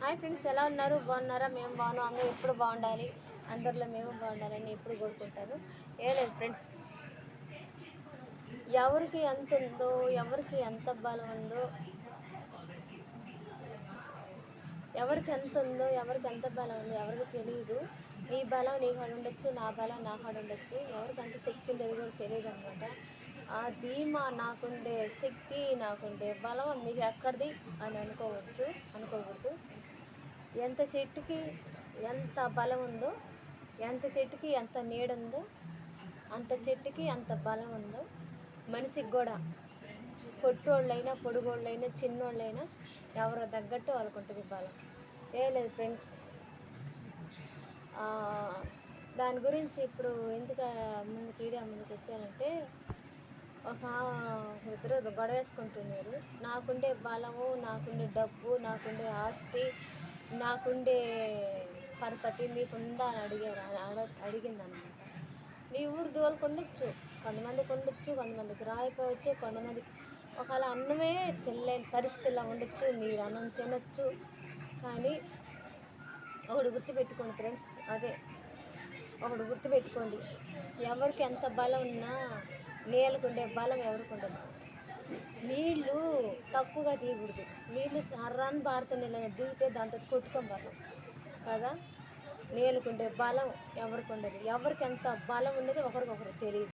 Hi friends ఎలా ఉన్నారు? బాగున్నారా? మేము బాగున్నాం. అందరూ ఎప్పుడు బాగుండాలి? అందరిలో మేము బాగుండాలని ఎప్పుడు కోరుకుంటారు? ఏ లేదు ఫ్రెండ్స్. ఎవరికి ఎంత ఉందో ఎవరికి ఎంత బలం ఉందో ఎవరికి ఎంత ఉందో ఎవరికి ఎంత బలం ఉందో ఎవరికి తెలియదు నీ బలం నీ కాడ ఉండొచ్చు నా బలం నా కాడ ఉండొచ్చు. ఎవరికి ఎంత శక్తి ఉండేది కూడా తెలియదు అనమాట ఆ ధీమా నాకుండే శక్తి నాకుండే బలం మీకు ఎక్కడిది? అని అనుకోవచ్చు అనుకోకూడదు. ఎంత చెట్టుకి ఎంత బలం ఉందో ఎంత చెట్టుకి ఎంత నీడ ఉందో అంత చెట్టుకి అంత బలం ఉందో మనిషికి కూడా పొట్టోళ్ళైనా పొడుగోళ్ళైనా చిన్నోళ్ళైనా ఎవరు తగ్గట్టు వాళ్ళకు ఉంటుంది బలం. ఏ లేదు ఫ్రెండ్స్. దాని గురించి ఇప్పుడు ఎందుకు ముందుకు ఈడియా ముందుకు వచ్చానంటే ఒక ఇద్దరు గొడవ వేసుకుంటున్నారు నాకుండే బలము నాకుండే డబ్బు నాకుండే ఆస్తి నాకుండే పరపతి మీకుందా అని అడిగారు. అడిగింది అనమాట నీ ఊరు దూరకు ఉండొచ్చు కొంతమందికి ఉండొచ్చు కొంతమందికి రాయిపోవచ్చు కొంతమందికి ఒకవేళ అన్నమే తినలేని పరిస్థితిలో ఉండొచ్చు మీరు అన్నం తినొచ్చు. కానీ ఒకడు గుర్తుపెట్టుకోండి ఫ్రెండ్స్ అదే ఒకడు గుర్తుపెట్టుకోండి. ఎవరికి ఎంత బలం ఉన్నా నేలకు ఉండే బలం ఎవరికి ఉండదు. తక్కువగా తీయకూడదు. నీళ్ళు సర్రాన్ని బారుతుండే దిగితే దాంతో కొట్టుకోబారు కదా? నీళ్ళకు బలం ఎవరికి ఉండదు. ఎవరికి ఎంత బలం ఉండేది ఒకరికొకరు తెలియదు.